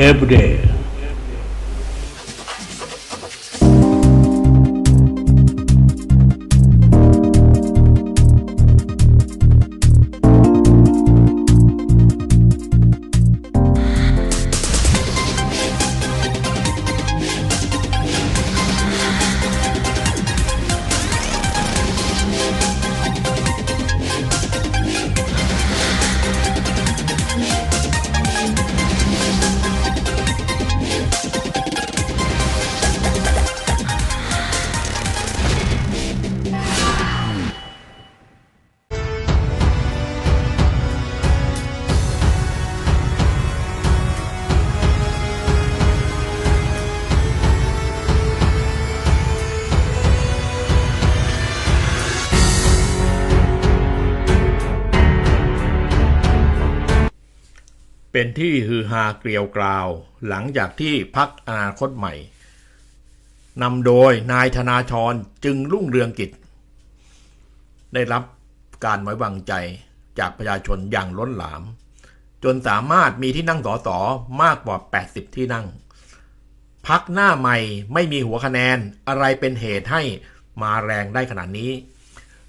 every day. เป็นที่ฮือฮาเกลียวกราว หลังจากที่พักอนาคตใหม่นำโดยนายธนาธรจึงรุ่งเรืองกิจ ได้รับการไว้วางใจจากประชาชนอย่างล้นหลาม จนสามารถมีที่นั่งสอสอมากกว่า 80 ที่นั่ง พักหน้าใหม่ไม่มีหัวคะแนนอะไรเป็นเหตุให้มาแรงได้ขนาดนี้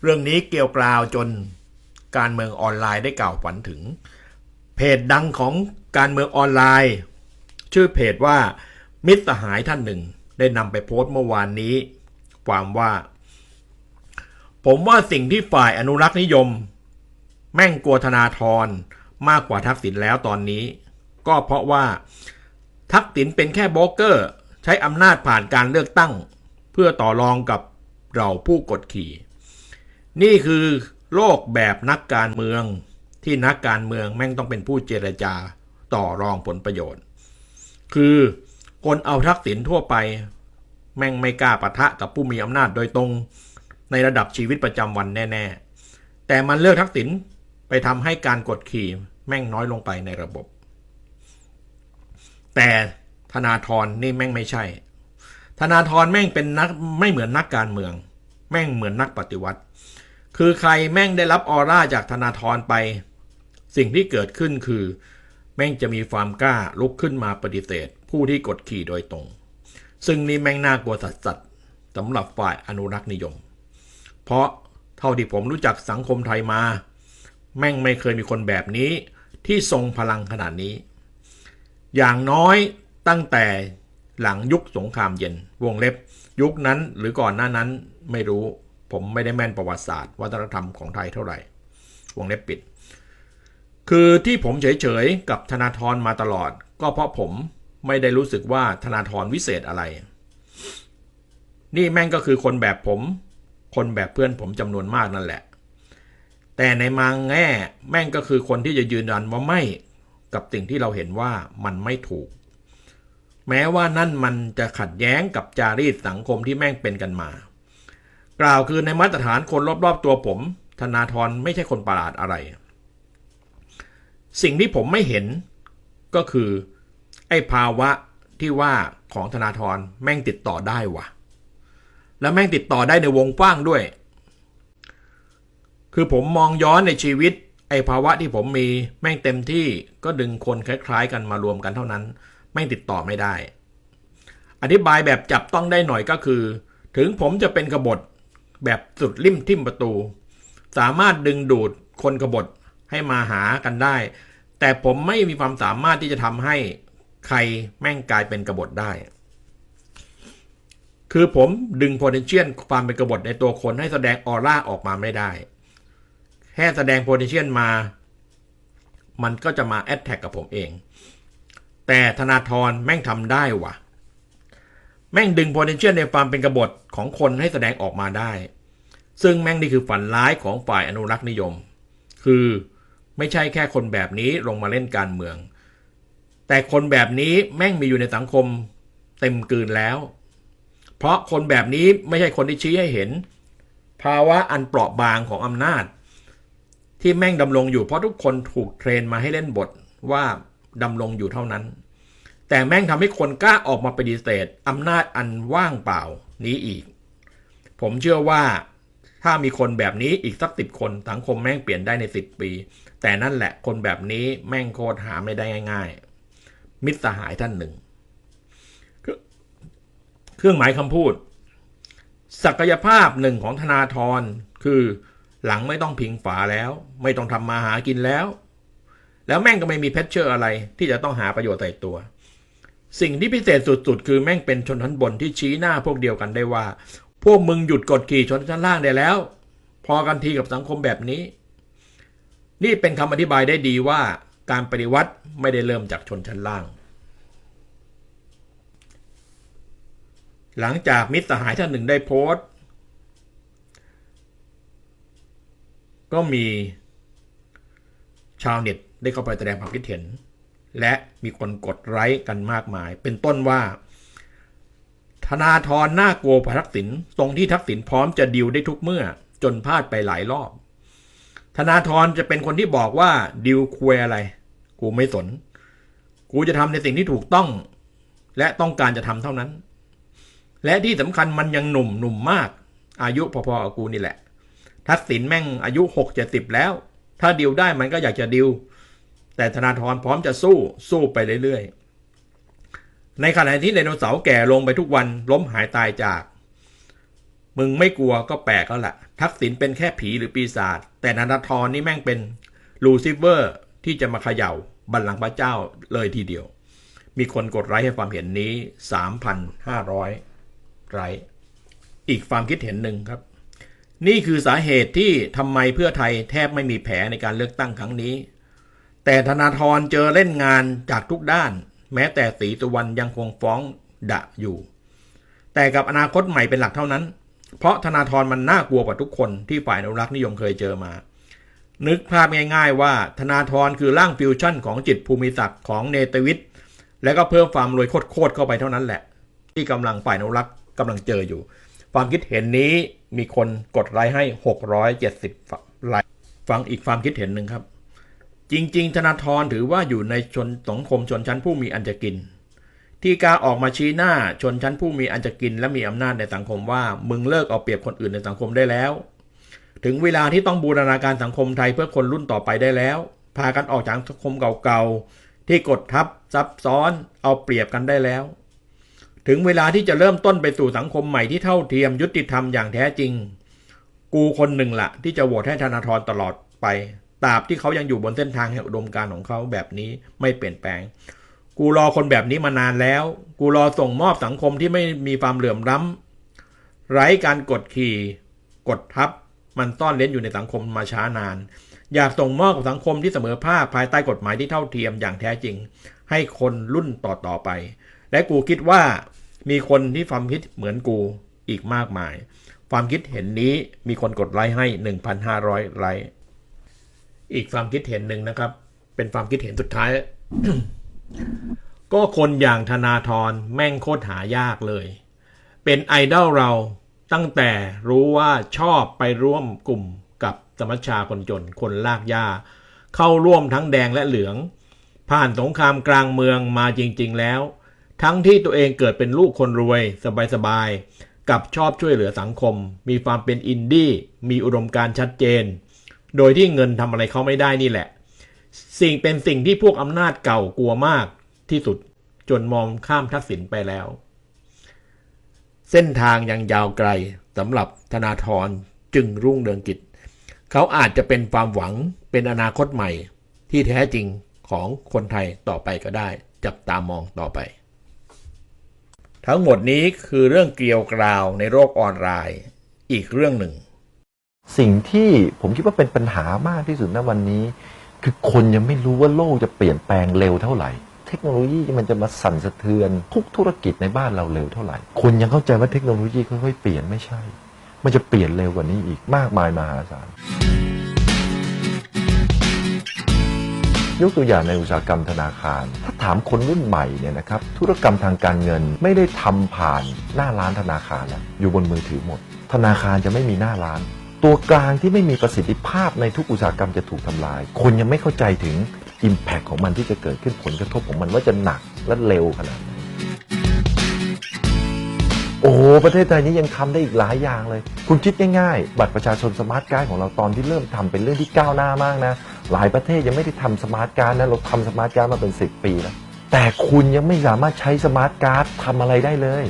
เรื่องนี้เกี่ยวกราวจนการเมืองออนไลน์ได้กล่าวฝันถึง เพจดังของการเมืองออนไลน์ ชื่อเพจว่ามิตรสหายท่านหนึ่ง ได้นำไปโพสต์เมื่อวานนี้ ความว่า ผมว่าสิ่งที่ฝ่ายอนุรักษ์นิยม แม่งกลัวธนาธรมากกว่าทักษิณแล้วตอนนี้ ก็เพราะว่าทักษิณเป็นแค่โบรกเกอร์ ใช้อำนาจผ่านการเลือกตั้ง เพื่อต่อรองกับเราผู้กดขี่ นี่คือโลกแบบนักการเมือง ที่นักการเมืองแม่งต้องเป็นผู้เจรจาต่อรองผลประโยชน์ คือคนเอาทักษิณทั่วไป แม่งไม่กล้าปะทะกับผู้มีอำนาจโดยตรงในระดับชีวิตประจำวันแน่ๆ แต่มันเลือกทักษิณไปทำให้การกดขี่แม่งน้อยลงไปในระบบ แต่ธนาธรนี่แม่งไม่ใช่ ธนาธรแม่งเป็นนักไม่เหมือนนักการเมือง แม่งเหมือนนักปฏิวัติ คือใครแม่งได้รับออร่าจากธนาธรไป สิ่งที่เกิดขึ้นคือ แม่งจะมีความกล้าลุกขึ้นมาปฏิเสธ ผู้ที่กดขี่โดยตรง ซึ่งนี่แม่งน่ากลัวสัสสัสสำหรับฝ่ายอนุรักษ์นิยม เพราะเท่าที่ผมรู้จักสังคมไทยมา แม่งไม่เคยมีคนแบบนี้ที่ทรงพลังขนาดนี้ อย่างน้อยตั้งแต่หลังยุคสงครามเย็น วงเล็บ ยุคนั้นหรือก่อนหน้านั้นไม่รู้ ผมไม่ได้แม่นประวัติศาสตร์ วัฒนธรรมของไทยเท่าไหร่ วงเล็บปิด คือที่ผมเฉยๆกับธนาธรมาตลอด ก็เพราะผมไม่ได้รู้สึกว่าธนาธรวิเศษอะไร นี่แม่งก็คือคนแบบผม คนแบบเพื่อนผมจำนวนมากนั่นแหละ แต่ในมังแง่แม่งก็คือคนที่จะยืนยันว่าไม่กับสิ่งที่เราเห็นว่ามันไม่ถูก แม้ว่านั่นมันจะขัดแย้งกับจารีตสังคมที่แม่งเป็นกันมา กล่าวคือในมาตรฐานคนรอบๆตัวผม ธนาธรไม่ใช่คนประหลาดอะไร สิ่งที่ผมไม่เห็นก็คือ ไอ้ภาวะที่ว่าของธนาธรแม่งติดต่อได้วะแล้วแม่งติดต่อได้ในวงกว้างด้วย คือผมมองย้อนในชีวิต ไอ้ภาวะที่ผมมีแม่งเต็มที่ก็ดึงคนคล้ายๆ กันมารวมกันเท่านั้น แม่งติดต่อไม่ได้ อธิบายแบบจับต้องได้หน่อยก็คือ ถึงผมจะเป็นกบฏแบบสุดริมทิ่มประตู สามารถดึงดูดคนกบฏ ให้มาหากันได้ แต่ผมไม่มีความสามารถที่จะทำให้ใครแม่งกลายเป็นกบฏได้ คือผมดึง potential ความเป็นกบฏในตัวคนให้แสดงออร่าออกมาไม่ได้ แค่แสดง potential มา มันก็จะมา attack กับผมเอง แต่ธนาธรแม่งทำได้ว่ะแม่งดึง potential ในความเป็นกบฏของคนให้แสดงออกมาได้ ซึ่งแม่งนี่คือฝันร้ายของฝ่ายอนุรักษ์นิยม คือ ไม่ใช่แค่คนแบบนี้ลงมาเล่นการเมือง แต่คนแบบนี้แม่งมีอยู่ในสังคมเต็มกืนแล้ว เพราะคนแบบนี้ไม่ใช่คนที่ชี้ให้เห็น ภาวะอันเปราะบางของอำนาจ ที่แม่งดำรงอยู่เพราะทุกคนถูกเทรนมาให้เล่นบทว่าดำรงอยู่เท่านั้น แต่แม่งทำให้คนกล้าออกมาปฏิเสธอำนาจอันว่างเปล่านี้อีก ผมเชื่อว่าถ้ามีคนแบบนี้อีกสักสิบคนสังคมแม่งเปลี่ยนได้ในสิบปี แต่นั่นแหละคนแบบนี้แม่งโคตรหาไม่ได้ง่าย ๆ มิตรสหายท่านหนึ่ง เครื่องหมายคำพูด ศักยภาพหนึ่งของธนาธรคือหลังไม่ต้องพิงฝาแล้ว ไม่ต้องทำมาหากินแล้ว แล้วแม่งก็ไม่มีเพชเชอร์อะไรที่จะต้องหาประโยชน์ใส่ตัว สิ่งที่พิเศษสุดๆ คือแม่งเป็นชนชั้นบนที่ชี้หน้าพวกเดียวกันได้ว่า พวกมึงหยุดกดขี่ชนชั้นล่างได้แล้ว พอกันทีกับสังคมแบบนี้ นี่เป็นคำอธิบายได้ดีว่าการปฏิวัติไม่ได้เริ่มจากชนชั้นล่าง หลังจากมิตรสหายท่านหนึ่งได้โพสต์ ก็มีชาวเน็ตได้เข้าไปแสดงความคิดเห็น และมีคนกดไลค์กันมากมาย เป็นต้นว่า ธนาธรน่ากลัวกว่าทักษิณตรงที่ทักษิณพร้อมจะดิวได้ทุกเมื่อจนพลาดไปหลายรอบ นาธรจะเป็นคนที่บอกว่าดิวคุยอะไร กูไม่สน กูจะทำในสิ่งที่ถูกต้อง และต้องการจะทำเท่านั้น และที่สำคัญมันยังหนุ่มหนุ่มมาก อายุพอๆกับกูนี่แหละ ทักษิณแม่งอายุหกเจ็ดสิบแล้ว ถ้าดิวได้มันก็อยากจะดิว แต่ธนาธรพร้อมจะสู้สู้ไปเรื่อยๆ ในขณะที่ไดโนเสาร์แก่ลงไปทุกวันล้มหายตายจาก มึงไม่กลัวก็แปลกแล้วล่ะ ทักษิณเป็นแค่ผีหรือปีศาจแต่ธนาธรนี่แม่งเป็นลูซิเฟอร์ที่จะมาเขย่าบัลลังก์พระเจ้าเลยทีเดียว มีคนกดไลค์ให้ความเห็นนี้ 3,500 ไลค์อีกความคิดเห็นหนึ่งครับ นี่คือสาเหตุที่ทำไมเพื่อไทยแทบไม่มีแผลในการเลือกตั้งครั้งนี้ แต่ธนาธรเจอเล่นงานจากทุกด้าน แม้แต่สีสุวรรณยังคงฟ้องดะอยู่ แต่กับอนาคตใหม่เป็นหลักเท่านั้น เพราะธนาธรมันน่ากลัวกว่าทุกคนที่ฝ่ายอนุรักษ์นิยมเคยเจอมา นึกภาพง่าย ๆ ว่าธนาธรคือร่างฟิวชั่นของจิตภูมิศักดิ์ของเนตวิทย์และก็เพิ่มความรวยโคตรๆเข้าไปเท่านั้นแหละ ที่กำลังฝ่ายอนุรักษ์กำลังเจออยู่ ความคิดเห็นนี้มีคนกดไลค์ให้ 670ไลค์ฟังอีกความคิดเห็นหนึ่งครับ จริง ๆ ธนาธรถือว่าอยู่ในชนสังคมชนชั้นผู้มีอันจะกิน ที่กาออกมาชี้หน้าชนชั้นผู้มีอันจะกินและมีอำนาจในสังคมว่า มึงเลิกเอาเปรียบคนอื่นในสังคมได้แล้ว ถึงเวลาที่ต้องบูรณาการสังคมไทยเพื่อคนรุ่นต่อไปได้แล้ว พากันออกจากสังคมเก่าๆ ที่กดทับซับซ้อนเอาเปรียบกันได้แล้ว ถึงเวลาที่จะเริ่มต้นไปสู่สังคมใหม่ที่เท่าเทียมยุติธรรมอย่างแท้จริง กูคนหนึ่งละที่จะโหวตให้ธนาธรตลอดไปตราบที่เขายังอยู่บนเส้นทางแห่งอุดมการของเขาแบบนี้ไม่เปลี่ยนแปลง กูรอคนแบบนี้มานานแล้ว กูรอส่งมอบสังคมที่ไม่มีความเหลื่อมล้ำไร้การกดขี่ กดทับ มันซ่อนเล้นอยู่ในสังคมมาช้านาน อยากส่งมอบกับสังคมที่เสมอภาคภายใต้กฎหมายที่เท่าเทียมอย่างแท้จริง ให้คนรุ่นต่อๆไป และกูคิดว่ามีคนที่ความคิดเหมือนกูอีกมากมาย ความคิดเห็นนี้มีคนกดไลค์ให้ 1,500 ไลค์ อีกความคิดเห็นหนึ่งนะครับ เป็นความคิดเห็นสุดท้าย ก็คนอย่างธนาธรแม่งโคตรหายากเลย เป็นไอดอลเราตั้งแต่รู้ว่าชอบไปร่วมกลุ่มกับสมัชชาคนจนคนลากหญ้าเข้าร่วมทั้งแดงและเหลือง ผ่านสงครามกลางเมืองมาจริง ๆ แล้ว ทั้งที่ตัวเองเกิดเป็นลูกคนรวยสบายๆกับชอบช่วยเหลือสังคม มีความเป็นอินดี้มีอุดมการชัดเจน โดยที่เงินทำอะไรเขาไม่ได้นี่แหละ สิ่งเป็นสิ่งที่พวกอำนาจเก่ากลัวมากที่สุดจนมองข้ามทักษิณไปแล้ว เส้นทางยังยาวไกลสำหรับธนาธรจึงรุ่งเรืองกิจ เขาอาจจะเป็นความหวังเป็นอนาคตใหม่ที่แท้จริงของคนไทยต่อไปก็ได้ จับตามองต่อไป ทั้งหมดนี้คือเรื่องเกลียวกราวในโลกออนไลน์อีกเรื่องหนึ่ง สิ่งที่ผมคิดว่าเป็นปัญหามากที่สุดณวันนี้ คือคนยังไม่รู้ว่าโลกจะเปลี่ยนแปลงเร็วเท่าไหร่ เทคโนโลยีมันจะมาสั่นสะเทือนทุกธุรกิจในบ้านเราเร็วเท่าไหร่ คนยังเข้าใจว่าเทคโนโลยีค่อยๆเปลี่ยนไม่ใช่ มันจะเปลี่ยนเร็วกว่านี้อีกมากมายมหาศาลยกตัวอย่างในอุตสาหกรรมธนาคาร ถ้าถามคนรุ่นใหม่เนี่ยนะครับ ธุรกรรมทางการเงินไม่ได้ทำผ่านหน้าร้านธนาคารแล้วอยู่บนมือถือหมด ธนาคารจะไม่มีหน้าร้าน ตัวกลางที่ไม่มีประสิทธิภาพในทุกอุตสาหกรรมจะถูกทำลาย คนยังไม่เข้าใจถึง Impact ของมันที่จะเกิดขึ้นผลกระทบของมันว่าจะหนักและเร็วขนาดไหนโอ้โหประเทศไทยนี้ยังทำได้อีกหลายอย่างเลย คุณคิดง่ายๆ บัตรประชาชนสมาร์ทการ์ดของเราตอนที่เริ่มทำเป็นเรื่องที่ก้าวหน้ามากนะ หลายประเทศยังไม่ได้ทำสมาร์ทการ์ดนะเราทำสมาร์ทการ์ดมาเป็น 10 ปีแล้วแต่คุณยังไม่สามารถใช้สมาร์ทการ์ดทำอะไรได้เลย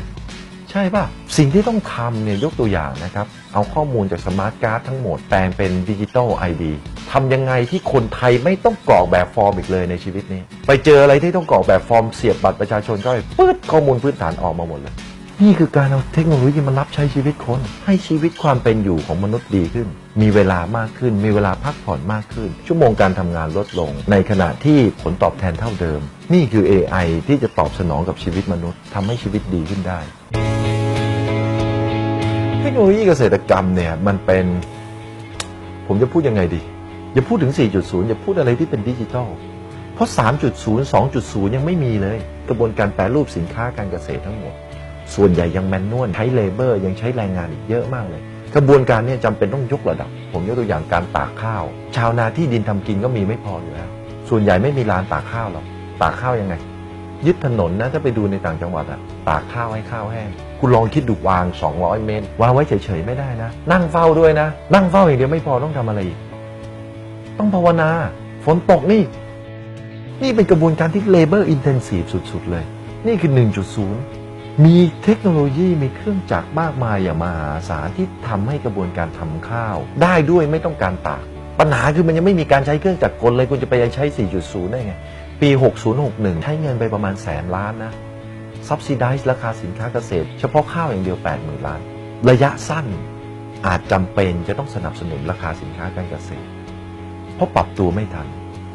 ใช่ป่ะ สิ่งที่ต้องทำเนี่ยยกตัวอย่างนะครับ เอาข้อมูลจากสมาร์ทการ์ดทั้งหมดแปลงเป็นดิจิ t a ลไอดีทำยังไงที่คนไทยไม่ต้องกรอกแบบฟอร์มอีกเลยในชีวิตนี้ ไปเจออะไรที่ต้องกรอกแบบฟอร์มเสียบบัตรประชาชนก็ไปปื๊ดข้อมูลพื้นฐานออกมาหมดเลย นี่คือการเอาเทคโนโลยีมารับใช้ชีวิตคน ให้ชีวิตความเป็นอยู่ของมนุษย์ดีขึ้น มีเวลามากขึ้น มีเวลาพักผ่อนมากขึ้น ชั่วโมงการทำงานลดลง ในขณะที่ผลตอบแทนเท่าเดิม นี่คือ AI ที่จะตอบสนองกับชีวิตมนุษย์ทำให้ชีวิตดีขึ้นได้ เทคโนโลยีเกษตรกรรมเนี่ยมันเป็น ผมจะพูดยังไงดี อย่าพูดถึง 4.0 อย่าพูดอะไรที่เป็นดิจิทัล เพราะ 3.0 2.0 ยังไม่มีเลย กระบวนการแปรรูปสินค้าการเกษตรทั้งหมด ส่วนใหญ่ยังแมนนวลใช้เลเบอร์ ยังใช้แรงงานอีกเยอะมากเลย กระบวนการเนี้จำเป็นต้องยกระดับ ผมยกตัวอย่างการตากข้าว ชาวนาที่ดินทำกินก็มีไม่พออยู่แล้ว ส่วนใหญ่ไม่มีลานตากข้าวหรอก ตากข้าวยังไง ยึดถนนนะถ้าไปดูในต่างจังหวัดอะตากข้าวให้ข้าวแห้ง คุณลองคิดดูวาง 200 เมตร วางไว้เฉยๆไม่ได้นะ นั่งเฝ้าด้วยนะ นั่งเฝ้าอย่างเดียวไม่พอต้องทำอะไรอีก ต้องภาวนา ฝนตกนี่ นี่เป็นกระบวนการที่ labor intensive สุด ๆ เลย นี่คือ 1.0 มีเทคโนโลยีมีเครื่องจักรมากมายอย่างมหาศาลที่ทำให้กระบวนการทำข้าว ได้ด้วยไม่ต้องการตาก ปัญหาคือมันยังไม่มีการใช้เครื่องจักรกลเลยคุณจะไปใช้ 4.0 ได้ไง ปี 6061 ใช้เงินไปประมาณแสนล้านนะ subsidize ราคาสินค้าเกษตร เฉพาะข้าวอย่างเดียว 80,000 ล้าน ระยะสั้นอาจจำเป็นจะต้องสนับสนุนราคาสินค้าการเกษตร เพราะปรับตัวไม่ทัน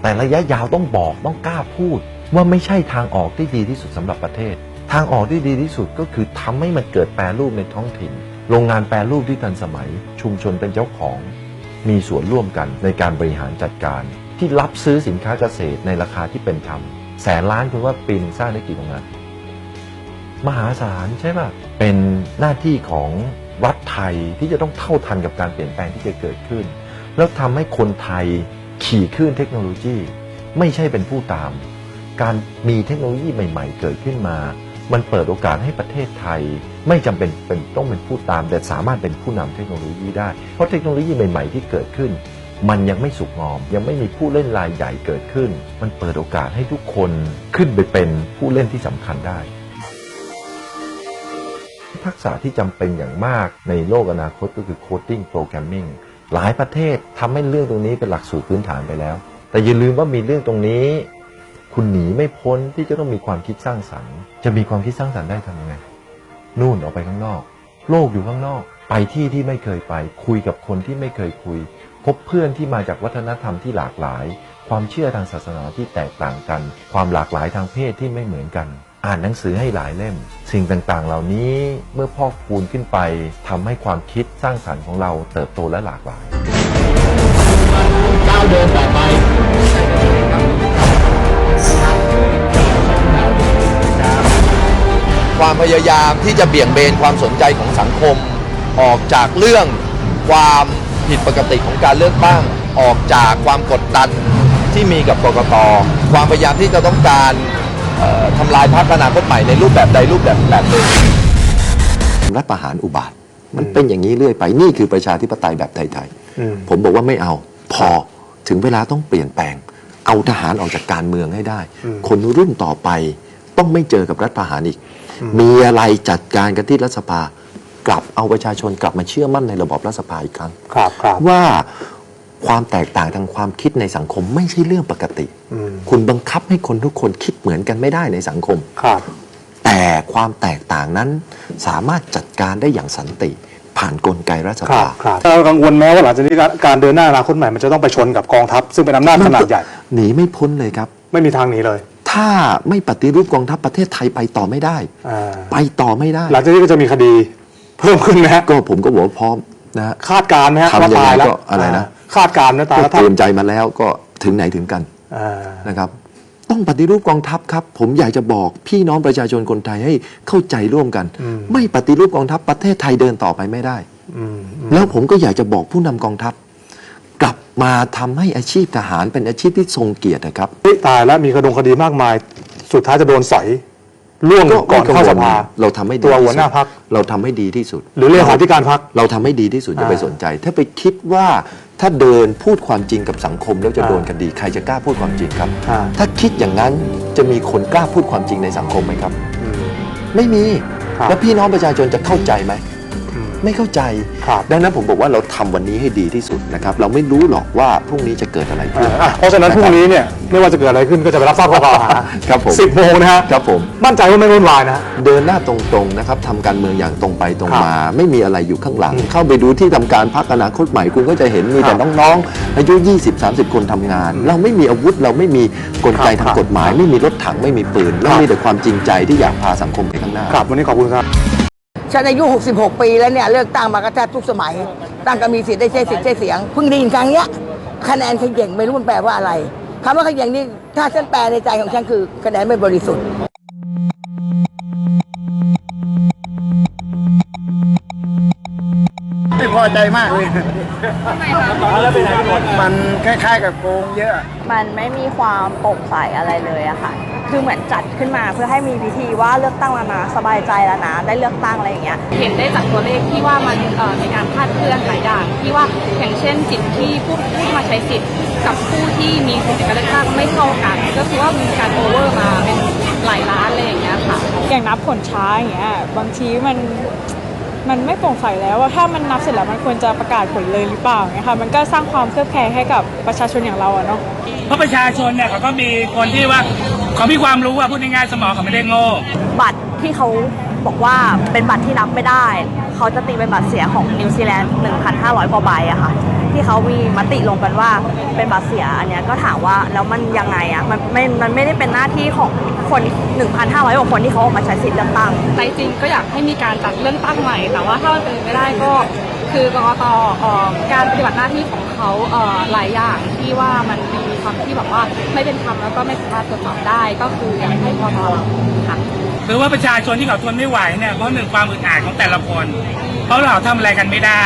แต่ระยะยาวต้องบอกต้องกล้าพูด ว่าไม่ใช่ทางออกที่ดีที่สุดสำหรับประเทศ ทางออกที่ดีที่สุดก็คือทำให้มันเกิดแปรรูปในท้องถิ่น โรงงานแปรรูปที่ทันสมัย ชุมชนเป็นเจ้าของ มีส่วนร่วมกันในการบริหารจัดการ ที่รับซื้อสินค้าเกษตรในราคาที่เป็นธรรมแสนล้านคุณว่าปีนงสร้างได้กี่โรงงาน มหาศาลใช่ป่ะ เป็นหน้าที่ของรัฐไทยที่จะต้องเท่าทันกับการเปลี่ยนแปลงที่จะเกิดขึ้น แล้วทำให้คนไทยขี่คลื่นเทคโนโลยี ไม่ใช่เป็นผู้ตาม การมีเทคโนโลยีใหม่ ๆ เกิดขึ้นมา มันเปิดโอกาสให้ประเทศไทย ไม่จำเป็นเป็นต้องเป็นผู้ตาม แต่สามารถเป็นผู้นำเทคโนโลยีได้ เพราะเทคโนโลยีใหม่ ๆ ที่เกิดขึ้น มันยังไม่สุกงอม ยังไม่มีผู้เล่นรายใหญ่เกิดขึ้น มันเปิดโอกาสให้ทุกคนขึ้นไปเป็นผู้เล่นที่สำคัญได้ ทักษะที่จำเป็นอย่างมากในโลกอนาคตก็คือ coding programming หลายประเทศทำให้เรื่องตรงนี้เป็นหลักสูตรพื้นฐานไปแล้ว แต่อย่าลืมว่ามีเรื่องตรงนี้ คุณหนีไม่พ้นที่จะต้องมีความคิดสร้างสรรค์ จะมีความคิดสร้างสรรค์ได้ทำยังไงนู่นออกไปข้างนอก โลกอยู่ข้างนอก ไปที่ที่ไม่เคยไป คุยกับคนที่ไม่เคยคุย พบเพื่อนที่มาจากวัฒนธรรมที่หลากหลาย ความเชื่อทางศาสนาที่แตกต่างกัน ความหลากหลายทางเพศที่ไม่เหมือนกัน อ่านหนังสือให้หลายเล่ม สิ่งต่างๆ เหล่านี้เมื่อพอกพูนขึ้นไปทำให้ความคิดสร้างสรรค์ของเราเติบโตและหลากหลายก้าวเดินต่อไปความพยายามที่จะเบี่ยงเบนความสนใจของสังคม ออกจากเรื่องความผิดปกติของการเลือกตั้งออกจากความกดดันที่มีกับกกตความพยายามที่จะต้องการ ทำลายพรรคอนาคตใหม่ในรูปแบบใดรูปแบบแบบหนึ่งรัฐประหารอุบาท มันเป็นอย่างนี้เรื่อยไปนี่คือประชาธิปไตยแบบไทยอืมๆผมบอกว่าไม่เอา พอถึงเวลาต้องเปลี่ยนแปลง เอาทหารออกจากการเมืองให้ได้ คนรุ่นต่อไปต้องไม่เจอกับรัฐประหารอีก มีอะไรจัดการกันที่รัฐสภากลับเอาประชาชนกลับมาเชื่อมั่นในระบอบรัฐสภาอีกครั้งครับครับว่า ความแตกต่างทางความคิดในสังคมไม่ใช่เรื่องปกติ อืมคุณบังคับให้คนทุกคนคิดเหมือนกันไม่ได้ในสังคม ครับ แต่ความแตกต่างนั้นสามารถจัดการได้อย่างสันติ ผ่านนกลไกรัฐสครับภา ครับถ้าเรากังวลแม้ว่าหลังจากนี้การการเดินหน้าอนาคตใหม่มันจะต้องไปชนกับกองทัพ ซึ่งเป็นอำนาจขนาดใหญ่ หนีไม่พ้นเลยครับ ไม่มีทางหนีเลยถ้าไม่ปฏิรูปกองทัพประเทศไทยไปต่อไม่ได้ อ่าไปต่อไม่ได้ หลังจากนี้ก็จะมีคดีเพิ่มขึ้นนะฮะก็ผมก็บอกว่าพร้อมนะฮะคาดการณ์ไหมฮะทำยังไงว่าตายแล้วก็อะไรนะา คาดการณ์นะตายก็แล้วเตถ้ารียมใจมาแล้วก็ถึงไหนถึงกันอ่า นะครับ ต้องปฏิรูปกองทัพครับ ผมอยากจะบอกพี่น้องประชาชนคนไทยให้เข้าใจร่วมกัน อืม ไม่ปฏิรูปกองทัพประเทศไทยเดินต่อไปไม่ได้ อืมอืมแล้วผมก็อยากจะบอกผู้นำกองทัพ กลับมาทำให้อาชีพทหารเป็นอาชีพที่ทรงเกียรตินะครับ เฮ้ยตายแล้วมีกระดงคดีมากมาย สุดท้ายจะโดนสอยล่วงก่อนเข้าสภา เราทำให้ดีตัวที่หัวหน้าสุดพรรค เราทำให้ดีที่สุด หรือเลขาธิการพรรคเราทำให้ดีที่สุดอย่าอ่า ไปสนใจ ถ้าไปคิดว่า ถ้าเดินพูดความจริงกับสังคมแล้วจะโดนคดีใครจะกล้าพูดความจริงครับ อ่า ถ้าคิดอย่างนั้นจะมีคนกล้าพูดความจริงในสังคมไหมครับอืมไม่มี ครับ แล้วพี่น้องประชาชนจะเข้าใจไหมอืม ไม่เข้าใจ ครับ ดังนั้นผมบอกว่าเราทำวันนี้ให้ดีที่สุดนะครับ เราไม่รู้หรอกว่าพรุ่งนี้จะเกิดอะไรขึ้น อะเพราะฉะนั้นพรุ่งนี้เนี่ยไม่ว่าจะเกิดอะไรขึ้นก็จะไปรับทราบข้อกล่าวหาครับผมสิบโมงนะฮะครับผม มั่นใจว่าไม่วุ่นวายนะ เดินหน้าตรงๆนะครับทำการเมืองอย่างตรงไปตรงครับมา ไม่มีอะไรอยู่ข้างหลังอืมเข้าไปดูที่ทำการพักอนาคตใหม่คุณก็จะเห็นมีแต่ครับน้องๆ อายุ 20-30 คนทำงาน เราไม่มีอาวุธเราไม่มีกลไกครัทางบกฎหมาย ไม่มีรถถังไม่มีปืนเราครับมีแต่ความจริงใจที่อยากพาสังคมไปข้างหน้า ครับวันนี้ขอบคุณครับ ฉันอายุ 66 ปีแล้วเนี่ยเลือกตั้งมาก็แทบทุกสมัย ตั้งก็มีสิทธิ์ได้ใช้สิทธิ์ใช้เสียง เพิ่งได้ยินครั้งเนี้ยคะแนนเขย่งไม่รู้มันแปลว่าอะไรคำว่าเขย่งนี่ถ้าฉันแปลในใจของฉันคือคะแนนไม่บริสุทธิ์ไม่พอใจมากเลย มันคล้ายๆกับโกงเยอะ มันไม่มีความโปร่งใสอะไรเลยอะค่ะ คือเหมือนจัดขึ้นมาเพื่อให้มีพิธีว่าเลือกตั้งแล้วนะสบายใจแล้วนะได้เลือกตั้งอะไรอย่างเงี้ยเห็นได้จากตัวเลขที่ว่ามันเอ่อมีการคาดเคลื่อนหลายอย่างที่ว่าอย่างเช่นสิทธิ์ที่ผู้ผู้ที่มาใช้สิทธิ์กับผู้ที่มีสิทธิ์การเลือกตั้งไม่เท่ากัน ก็คือว่ามีการโอเวอร์มาเป็นหลายล้านอะไรอย่างเงี้ยค่ะอย่างนับผลช้าอย่างเงี้ยบางทีมัน มันไม่โปร่งใสแล้วว่าถ้ามันนับเสร็จแล้วมันควรจะประกาศผลเลยหรือเปล่าเนี่ยค่ะมันก็สร้างความเครือบแคลงให้กับประชาชนอย่างเราอะเนาะเพราะประชาชนเนี่ยเขาก็มีคนที่ว่าเขามีความรู้ว่าพูดง่ายๆสมองเขาไม่ได้โง่บัตรที่เขาบอกว่าเป็นบัตรที่นับไม่ได้ เขาจะตีเป็นบัตรเสียของนิวซีแลนด์1,500กว่าใบอะค่ะ ที่เขามีมติลงกันว่าเป็นบัตรเสียอันเนี้ยก็ถามว่าแล้วมันยังไงอะมันไม่มันไม่ได้เป็นหน้าที่ของคน 1,500กว่าคนที่เขาออกมาใช้สิทธิ์เลือกตั้งใจจริงก็อยากให้มีการจัดเรื่องตั้งใหม่ แต่ว่าถ้ามันเป็นไม่ได้ก็คือกกตเอ่อการปฏิบัติหน้าที่ของเขาเอ่อหลายอย่างที่ว่ามันมีความที่แบบว่าไม่เป็นธรรมแล้วก็ไม่สามารถตรวจสอบได้ก็คืออยากให้กกตเราค่ะหรือว่าประชาชนที่เขาทนไม่ไหวเนี่ยเพราะหนึ่งความอึดอัดของแต่ละคนเพราะเราทำอะไรกันไม่ได้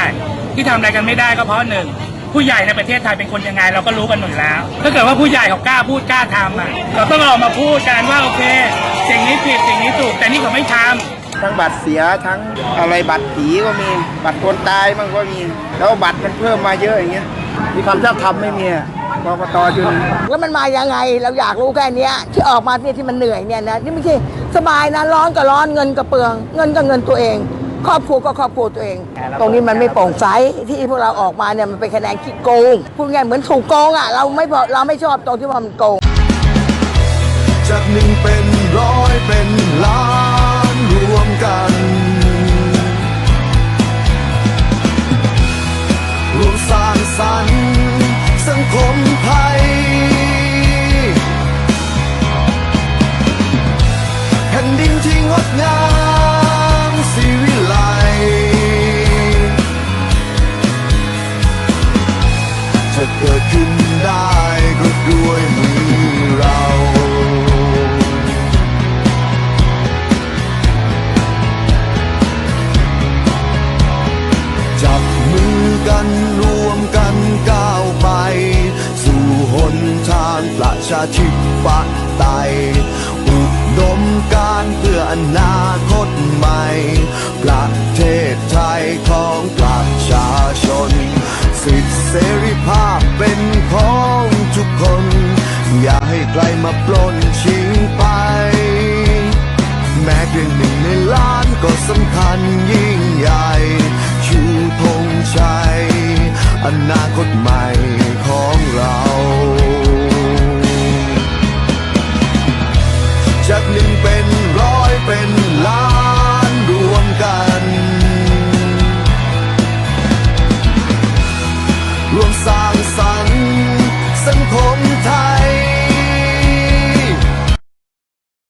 ที่ทำอะไรกันไม่ได้ก็เพราะหนึ่งผู้ใหญ่ในประเทศไทยเป็นคนยังไง เราก็รู้กันหมดแล้ว ถ้าเกิดว่าผู้ใหญ่เขากล้าพูดกล้าทำอะเราต้องออกมาพูดกันว่าโอเคสิ่งนี้ผิดสิ่งนี้ถูกแต่นี่เขาไม่ทำทั้งบัตรเสียทั้งอะไรบัตรผีก็มีบัตรคนตายมันก็มี แล้วบัตรมันเพิ่มมาเยอะอย่างเงี้ยมีความชอบธรรมไม่มีอะกกตจนแล้วมันมายังไงเราอยากรู้แค่เนี้ยที่ออกมาเนี่ยที่มันเหนื่อยเนี่ยนะนี่ไม่ใช่สบายนะร้อนก็ร้อนเงินก็เปลือง เงินก็เงินตัวเอง ครอบครัวก็ครอบครัวตัวเอง ตรงนี้มันไม่โปร่งใสที่พวกเราออกมาเนี่ยมันเป็นคะแนนขี้โกงพูดง่ายๆเหมือนถูกโกงอะเราไม่พอเราไม่ชอบตรงที่ว่ามันโกงจากหนึ่งเป็นร้อยเป็นล้านรวมกัน รวมสร้างสรรค์สังคมไทยแผ่นดินที่งดงาม ชาธิปไตยอุดมการเพื่ออนาคตใหม่ ประเทศไทยของประชาชน สิทธิเสรีภาพเป็นของทุกคน อย่าให้ใครมาปล้นชิงไป แม้เพียงหนึ่งในล้านก็สำคัญยิ่งใหญ่ชูธงชัยอนาคตใหม่็นล้านรวมกัน รวมสร้างสรรค์สังคมไทย